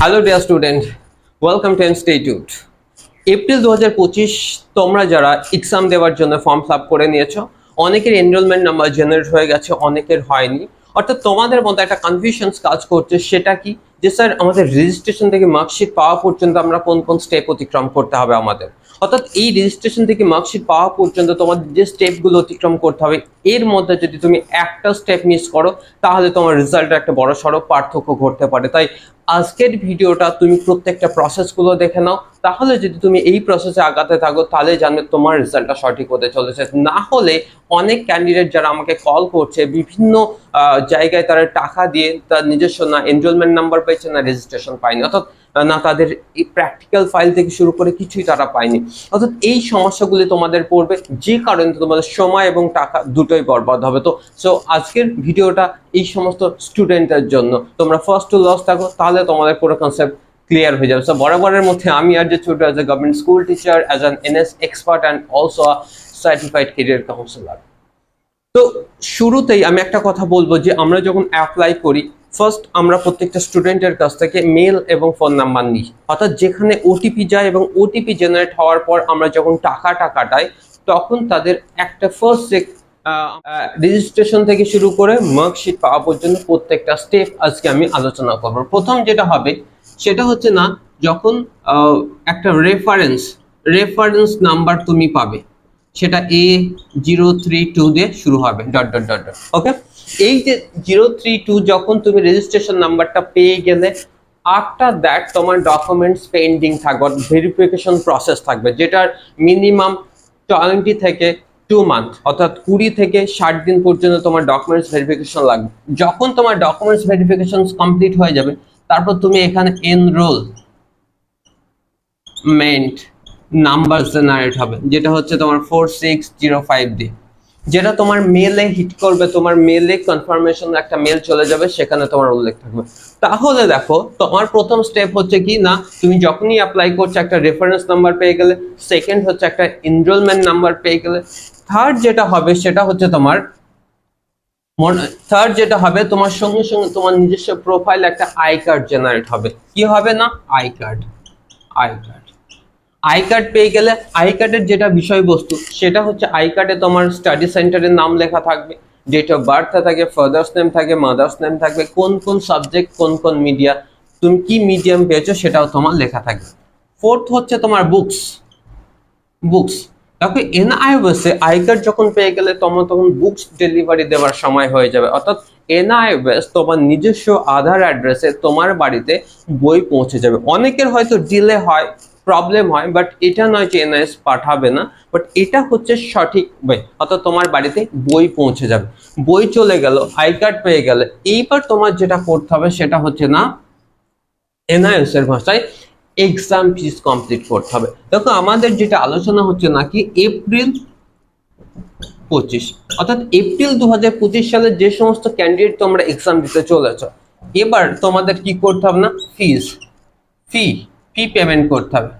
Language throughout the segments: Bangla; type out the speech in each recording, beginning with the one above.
Hello dear student welcome to institute April দু হাজার পঁচিশ তোমরা যারা এক্সাম দেওয়ার জন্য ফর্ম ফিল করে নিয়েছো, অনেকের এনরোলমেন্ট নাম্বার জেনারেট হয়ে গেছে, অনেকের হয়নি। অর্থাৎ তোমাদের মধ্যে একটা কনফিউশনস কাজ করছে, সেটা কি? যে স্যার, আমাদের রেজিস্ট্রেশন থেকে মার্কশিট পাওয়া পর্যন্ত আমরা কোন কোন স্টেপ অতিক্রম করতে হবে আমাদের? অর্থাৎ এই রেজিস্ট্রেশন থেকে মার্কশিট পাওয়া পর্যন্ত তোমাদের যে স্টেপগুলো অতিক্রম করতে হবে, এর মধ্যে যদি তুমি একটা স্টেপ মিস করো, তাহলে তোমার রেজাল্টে একটা বড় সড়ো পার্থক্য ঘটতে পারে। তাই আজকের ভিডিওটা তুমি প্রত্যেকটা প্রসেসগুলো দেখে নাও। তাহলে যদি তুমি এই প্রসেসে আগাতে থাকো, তাহলে জানবে তোমার রেজাল্টটা সঠিক হতে চলেছে। না হলে অনেক ক্যান্ডিডেট যারা আমাকে কল করছে, বিভিন্ন জায়গায় তারা টাকা দিয়ে তার নিজস্ব না এনরোলমেন্ট নাম্বার পেয়েছে না রেজিস্ট্রেশন পায়নি। অর্থাৎ না তাদের এই প্র্যাকটিক্যাল ফাইল থেকে শুরু করে কিছুই তারা পায়নি। অর্থাৎ এই সমস্যাগুলি তোমাদের পড়বে যে কারণে তোমাদের সময় এবং টাকা দুটোই বরবাদ হবে। তো সো আজকের ভিডিওটা এই সমস্ত স্টুডেন্টের জন্য। তোমরা ফার্স্ট টু লস থাকো, তাহলে তোমাদের পুরো কনসেপ্ট ক্লিয়ার হয়ে যাবে। সো বরাবরের মধ্যে আমি আর যে ছোট as a government school teacher as an N S expert and also certified career counsellor তো, শুরুতেই আমি একটা কথা বলব যে, আমরা যখন অ্যাপ্লাই করি ফার্স্ট আমরা প্রত্যেকটা স্টুডেন্টের কাছ থেকে মেল এবং ফোন নাম্বার নিই। অর্থাৎ যেখানে ওটিপি যায় এবং ওটিপি জেনারেট হওয়ার পর আমরা যখন টাকাটা কাটাই, তখন তাদের একটা ফার্স্ট চেক রেজিস্ট্রেশন থেকে শুরু করে মার্কশিট পাওয়া পর্যন্ত প্রত্যেকটা স্টেপ আজকে আমি আলোচনা করব। প্রথম যেটা হবে, সেটা হচ্ছে না, যখন একটা রেফারেন্স রেফারেন্স নাম্বার তুমি পাবে, সেটা এ জিরো থ্রি টু দিয়ে শুরু হবে dot dot dot dot okay এই যে জিরো থ্রি টু যখন তুমি রেজিস্ট্রেশন নাম্বারটা পেয়ে গেলে আফটার দ্যাট তোমার ডকুমেন্টস পেন্ডিং থাকবে ভেরিফিকেশন প্রসেস থাকবে, যেটার মিনিমাম টোয়েন্টি থেকে টু মান্থ অর্থাৎ কুড়ি থেকে ষাট দিন পর্যন্ত তোমার ডকুমেন্টস ভেরিফিকেশন লাগবে। যখন তোমার ডকুমেন্টস ভেরিফিকেশন কমপ্লিট হয়ে যাবে, তারপর তুমি এখানে এনরোল মেন্ট নাম্বার জেনারেট হবে, যেটা হচ্ছে তোমার ফোর সিক্স জিরো ফাইভ দিয়ে যেটা তোমার মেলে হিট করবে, তোমার মেলে কনফার্মেশন একটা মেল চলে যাবে, সেখানে তোমার উল্লেখ থাকবে। তাহলে দেখো, তোমার প্রথম স্টেপ হচ্ছে কি, না, তুমি যখনই অ্যাপ্লাই করছ একটা রেফারেন্স নাম্বার পেয়ে গেলে সেকেন্ড হচ্ছে একটা এনরোলমেন্ট নাম্বার পেয়ে গেলে থার্ড যেটা হবে সেটা হচ্ছে তোমার থার্ড যেটা হবে, তোমার সঙ্গে সঙ্গে তোমার নিজস্ব প্রোফাইল একটা আই কার্ড জেনারেট হবে। কি হবে না? I card I card I card পেয়ে গেলে আই কার্ডের যেটা বিষয়বস্তু, সেটা হচ্ছে আই কার্ডে তোমার স্টাডি সেন্টারের নাম লেখা থাকবে ডেট অফ বার্থ থাকে ফাদার্স নেম থাকে মাদার্স নেম থাকবে, কোন কোন সাবজেক্ট কোন কোন মিডিয়া তুমি কি মিডিয়াম পেয়েছ সেটাও তোমার লেখা থাকবে। ফোর্থ হচ্ছে তোমার বুকস বুকস দেখো এনআইওএসে আই কার্ড যখন পেয়ে গেলে তোমার তখন বুকস ডেলিভারি দেওয়ার সময় হয়ে যাবে, অর্থাৎ এনআইওএস তোমার নিজস্ব আধার অ্যাড্রেসে তোমার বাড়িতে বই পৌঁছে যাবে। অনেকের হয়তো ডিলে হয় প্রবলেম হয় বাট এটা নয় যে এনআইএস পাঠাবে না বাট এটা হচ্ছে সঠিক ওয়ে অর্থাৎ তোমার বাড়িতে বই পৌঁছে যাবে। বই চলে গেল আই কার্ড পেয়ে গেলে। এইবার তোমার যেটা করতে হবে সেটা হচ্ছে না এনআইএস এর ভাষায় এক্সাম ফিস কমপ্লিট করতে হবে। দেখো, আমাদের যেটা আলোচনা হচ্ছে নাকি এপ্রিল পঁচিশ। অর্থাৎ এপ্রিল দু হাজার পঁচিশ সালে যে সমস্ত ক্যান্ডিডেট তোমরা এক্সাম দিতে চলেছ, এবার তোমাদের কি করতে হবে না? ফিস ফি ফি পেমেন্ট করতে হবে।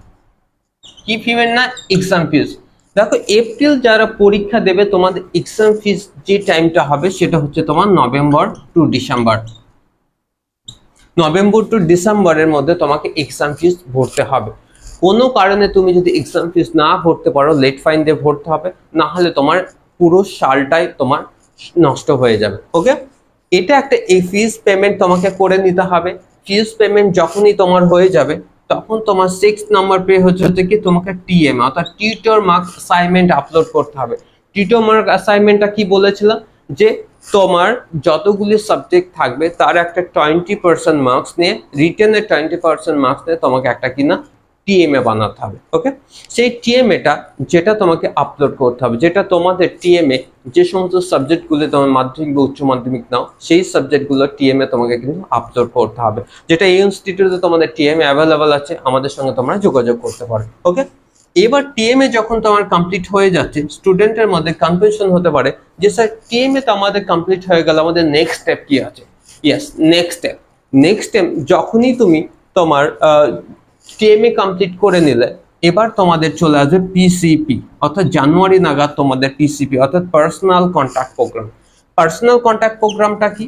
কি পেমেন্ট না? এক্সাম ফিস দেখো, এপ্রিল যারা পরীক্ষা দেবে, তোমাদের এক্সাম ফিস যে টাইমটা হবে, সেটা হচ্ছে তোমার November to December. November to ডিসেম্বরের মধ্যে তোমাকে এক্সাম ফিস ভরতে হবে। কোনো কারণে তুমি যদি এক্সাম ফিস না ভরতে পারো লেট ফাইন দিয়ে ভরতে হবে, না হলে তোমার পুরো সালটাই তোমার নষ্ট হয়ে যাবে ওকে এটা একটা এই ফিজ পেমেন্ট তোমাকে করে নিতে হবে। ফিজ পেমেন্ট যখনই তোমার হয়ে যাবে, তখন তোমার সিক্স নাম্বার পে হচ্ছে হচ্ছে কি তোমাকে টিএম অর্থাৎ টিউটর মার্ক অ্যাসাইনমেন্ট আপলোড করতে হবে। টিউটর মার্ক অ্যাসাইনমেন্টটা কি বলেছিলাম যে তোমার যতগুলি সাবজেক্ট থাকবে, তার একটা টোয়েন্টি পার্সেন্ট মার্কস নিয়ে রিটেনের টোয়েন্টি পার্সেন্ট মার্কস নিয়ে তোমাকে একটা কিনা টিএমএ বানাতে হবে ওকে সেই টিএমএটা যেটা তোমাকে আপলোড করতে হবে, যেটা তোমাদের টিএমএ যে সমস্ত সাবজেক্টগুলো তোমার মাধ্যমিক বা উচ্চ মাধ্যমিক নাও, সেই সাবজেক্টগুলো টিএমএ তোমাকে কিন্তু আপলোড করতে হবে, যেটা এই ইনস্টিটিউটে তোমাদের টিএমএ অ্যাভেলেবল আছে, আমাদের সঙ্গে তোমরা যোগাযোগ করতে পারো ওকে এবার টিএমএ যখন তোমার কমপ্লিট হয়ে যাচ্ছে স্টুডেন্টের মধ্যে কনফিউশন হতে পারে যে স্যার টিএমএ তো আমাদের কমপ্লিট হয়ে গেল, আমাদের নেক্সট স্টেপ কি আছে? Yes next step next step যখনই তুমি তোমার টিএমএ কমপ্লিট করে নিলে, এবার তোমাদের চলে আসবে পিসিপি অর্থাৎ জানুয়ারি নাগাদ তোমাদের পিসিপি অর্থাৎ personal contact program personal contact প্রোগ্রামটা কি?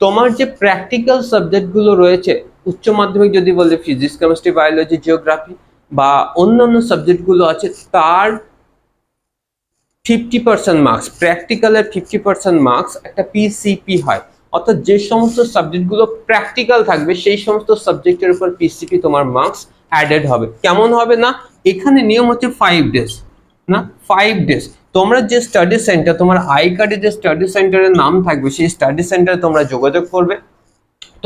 তোমার যে প্র্যাকটিক্যাল সাবজেক্টগুলো রয়েছে, উচ্চ মাধ্যমিক যদি বলে ফিজিক্স কেমিস্ট্রি বায়োলজি জিওগ্রাফি বা অন্যান্য সাবজেক্টগুলো আছে, তার ফিফটি পার্সেন্ট মার্কস প্র্যাকটিক্যালের ফিফটি পার্সেন্ট মার্কস একটা পিসিপি হয়। অর্থাৎ যে সমস্ত সাবজেক্টগুলো প্র্যাকটিক্যাল থাকবে, সেই সমস্ত সাবজেক্টের উপর পিসিপি তোমার মার্কস অ্যাডেড হবে। কেমন হবে না? এখানে নিয়ম হচ্ছে ফাইভ ডেজ না? ফাইভ ডেজ তোমরা যে স্টাডি সেন্টার তোমার আই কার্ডে যে স্টাডি সেন্টারের নাম থাকবে, সেই স্টাডি সেন্টারে তোমরা যোগাযোগ করবে।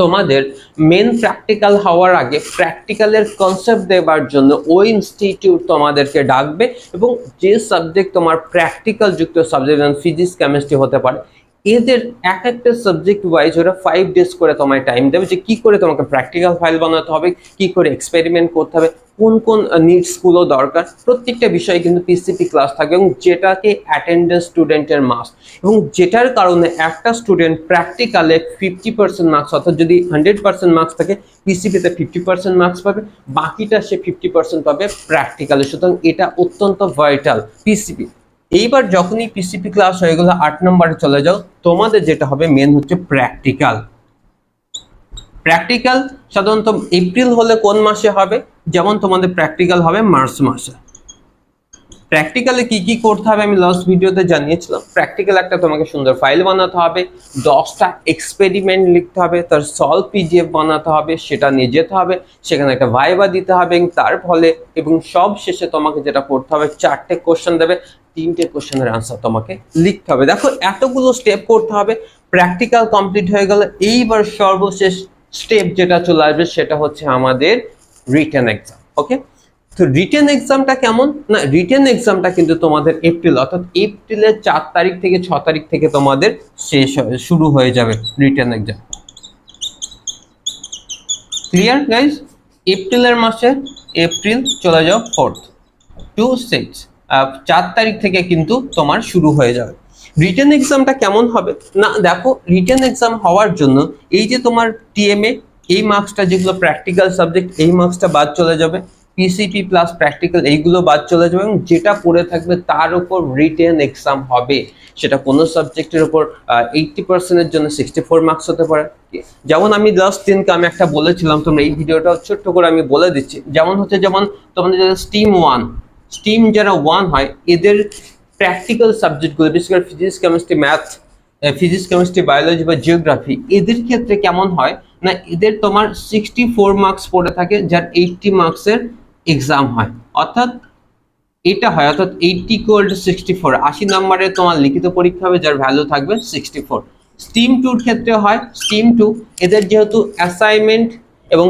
তোমাদের মেন প্র্যাকটিক্যাল হওয়ার আগে প্র্যাকটিক্যালের কনসেপ্ট দেওয়ার জন্য ওই ইনস্টিটিউট তোমাদেরকে ডাকবে এবং যে সাবজেক্ট তোমার প্র্যাকটিক্যাল যুক্ত সাবজেক্ট যেমন ফিজিক্স কেমিস্ট্রি হতে পারে এদের এক একটা সাবজেক্ট ওয়াইজ ওরা ফাইভ ডেজ করে তোমায় টাইম দেবে যে কি করে তোমাকে প্র্যাকটিক্যাল ফাইল বানাতে হবে, কি করে এক্সপেরিমেন্ট করতে হবে, কোন কোন নিডসগুলো দরকার। প্রত্যেকটা বিষয়ে কিন্তু পিসিপি ক্লাস থাকবে এবং যেটাকে অ্যাটেন্ডেন্স স্টুডেন্টের মার্কস এবং যেটার কারণে একটা স্টুডেন্ট প্র্যাকটিক্যালে ফিফটি পার্সেন্ট মার্কস অর্থাৎ যদি হান্ড্রেড পার্সেন্ট মার্কস থাকে পিসিপিতে ফিফটি পার্সেন্ট মার্কস পাবে, বাকিটা সে ফিফটি পার্সেন্ট পাবে প্র্যাকটিক্যালে সুতরাং এটা অত্যন্ত ভাইটাল পিসিপি এইবার যখনই পিসিপি ক্লাস হয়ে গেলো আট নম্বরে চলে যাও, তোমাদের যেটা হবে মেন হচ্ছে প্র্যাকটিক্যাল প্র্যাকটিক্যাল সাধারণত এপ্রিল হলে কোন মাসে হবে? যেমন তোমাদের প্র্যাকটিক্যাল হবে মার্চ মাসে। প্র্যাকটিক্যালে কি কি করতে হবে আমি লাস্ট ভিডিওতে জানিয়েছিলাম। প্র্যাকটিক্যাল একটা তোমাকে সুন্দর ফাইল বানাতে হবে, দশটা এক্সপেরিমেন্ট লিখতে হবে, তার সলভ পিডিএফ বানাতে হবে, সেটা নিয়ে যেতে হবে, সেখানে একটা ভাইবা দিতে হবে তার ফলে এবং সব শেষে তোমাকে যেটা করতে হবে, চারটে কোশ্চেন দেবে। তিনটে কোশ্চেনের আনসার তোমাকে লিখতে হবে। দেখো, এতগুলো স্টেপ করতে হবে প্র্যাকটিক্যাল কমপ্লিট হয়ে গেলে। এইবার সর্বশেষ স্টেপ যেটা চলে আসবে সেটা হচ্ছে আমাদের রিটেন এক্সাম ওকে তো রিটেন এক্সামটা কেমন? না রিটেন এক্সামটা কিন্তু তোমাদের এপ্রিল অর্থাৎ এপ্রিলের চার তারিখ থেকে ছ তারিখ থেকে তোমাদের শেষ শুরু হয়ে যাবে রিটেন এক্সাম ক্লিয়ার গাইজ এপ্রিলের মাসে এপ্রিল চলে যাও ফোর্থ টু সিক্স চার তারিখ থেকে কিন্তু তোমার শুরু হয়ে যাবে। রিটেন এক্সামটা কেমন হবে? না, দেখো রিটেন এক্সাম হওয়ার জন্য এই যে তোমার টিএমএ এই মার্কসটা যেগুলো প্র্যাকটিক্যাল সাবজেক্ট এই মার্কসটা বাদ চলে যাবে। পিসিপি প্লাস প্র্যাকটিক্যাল এইগুলো বাদ চলে যাবে এবং যেটা পড়ে থাকবে তার উপর রিটেন এক্সাম হবে। সেটা কোনো সাবজেক্টের উপর এইটটি পার্সেন্টের জন্য সিক্সটি ফোর মার্কস হতে পারে। যেমন আমি লাস্ট দিনকে আমি একটা বলেছিলাম, তোমরা এই ভিডিওটা ছোট্ট করে আমি বলে দিচ্ছি। যেমন হচ্ছে, যেমন তোমাদের স্টিম ওয়ান স্টিম যারা ওয়ান হয়, এদের প্র্যাকটিক্যাল সাবজেক্টগুলো বিশেষ করে physics chemistry math physics chemistry biology বা জিওগ্রাফি এদের ক্ষেত্রে কেমন হয়? না, এদের তোমার সিক্সটি ফোর মার্কস পড়ে থাকে, যার এইটটি মার্কসের এক্সাম হয়। অর্থাৎ এটা হয়, অর্থাৎ এইটটি কোল্ড সিক্সটি ফোর আশি নম্বরে তোমার লিখিত পরীক্ষা হবে, যার ভ্যালু থাকবে সিক্সটি ফোর স্টিম টুর ক্ষেত্রে হয় স্টিম টু এদের যেহেতু অ্যাসাইনমেন্ট এবং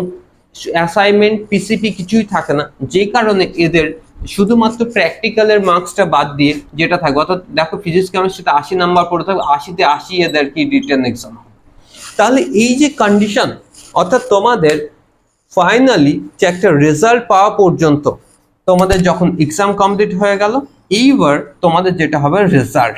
অ্যাসাইনমেন্ট পিসিপি কিছুই থাকে না। যে কারণে এদের শুধুমাত্র প্র্যাকটিক্যালের মার্কসটা বাদ দিয়ে যেটা থাকবে অর্থাৎ দেখো ফিজিক্স কেমিস্ট্রিতে আশি নাম্বার পড়ে থাকবে, আশিতে আশি এদের কি রিটার্ন এক্সাম তাহলে এই যে কন্ডিশন অর্থাৎ তোমাদের ফাইনালি যে একটা রেজাল্ট পাওয়া পর্যন্ত তোমাদের যখন এক্সাম কমপ্লিট হয়ে গেল, এইবার তোমাদের যেটা হবে রেজাল্ট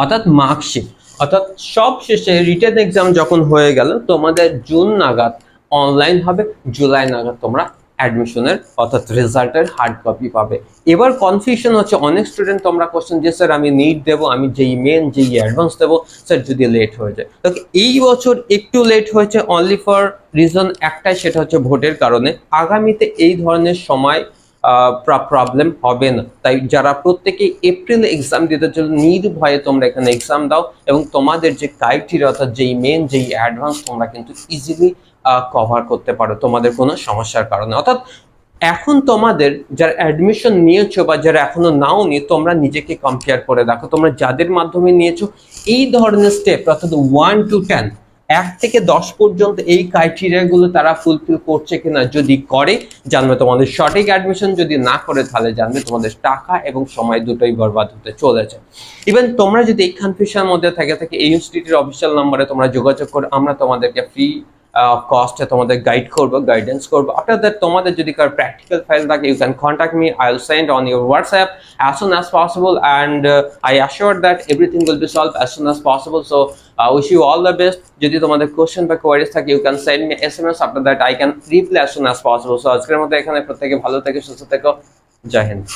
অর্থাৎ মার্কশিট অর্থাৎ সব শেষে রিটার্ন এক্সাম যখন হয়ে গেল, তোমাদের জুন নাগাদ অনলাইন হবে জুলাই নাগাদ তোমরা অ্যাডমিশনের অর্থাৎ রেজাল্টের হার্ড কপি পাবে। এবার কনফিউশন হচ্ছে, অনেক স্টুডেন্ট তোমরা কোশ্চেন যে স্যার আমি নিট দেবো, আমি যেই মেন যেই অ্যাডভান্স দেবো স্যার যদি লেট হয়ে যায়। তো এই বছর একটু লেট হয়েছে অনলি ফর রিজন একটাই, সেটা হচ্ছে ভোটের কারণে। আগামীতে এই ধরনের সময় প্রবলেম হবে না। তাই যারা প্রত্যেকে এপ্রিলে এক্সাম দিতে জন্য নির্ভয়ে তোমরা এখানে এক্সাম দাও এবং তোমাদের যে ক্রাইটেরিয়া অর্থাৎ যেই মেন যেই অ্যাডভান্স তোমরা কিন্তু ইজিলি কভার করতে পারো। তোমাদের কোনো সমস্যার কারণে। অর্থাৎ এখন তোমাদের যারা অ্যাডমিশন নিয়েছো বা যারা এখনও নাও নি, তোমরা নিজেকে কম্পেয়ার করে দেখো। তোমরা যাদের মাধ্যমে নিয়েছো, এই ধরনের স্টেপ অর্থাৎ ওয়ান টু টেন এক থেকে দশ পর্যন্ত এই ক্রাইটেরিয়াগুলো তারা ফুলফিল করছে কিনা যদি করে, জানবে তোমাদের সঠিক অ্যাডমিশন যদি না করে তাহলে জানবে তোমাদের টাকা এবং সময় দুটোই বরবাদ হতে চলেছে। ইভেন তোমরা যদি এই কনফিউশনের মধ্যে থাকে থাকে এই ইনস্টিটিউটের অফিসিয়াল নাম্বারে তোমরা যোগাযোগ করো, আমরা তোমাদেরকে ফ্রি কস্টে তোমাদের গাইড করব গাইডেন্স করব। আফটার দ্যাট তোমাদের যদি কার প্র্যাকটিক্যাল ফাইল থাকে you can contact me I will send on your WhatsApp soon as possible and uh, I assure that everything will be solved as soon as possible. So uh, wish you all the যদি তোমাদের কোশ্চেন বা কোয়ারিজ থাকে you can send me S M S after that I can reply as soon as possible. So আজকের মতো এখানে প্রত্যেকে ভালো থেকে সুস্থ থেকো। জয় হিন্দ।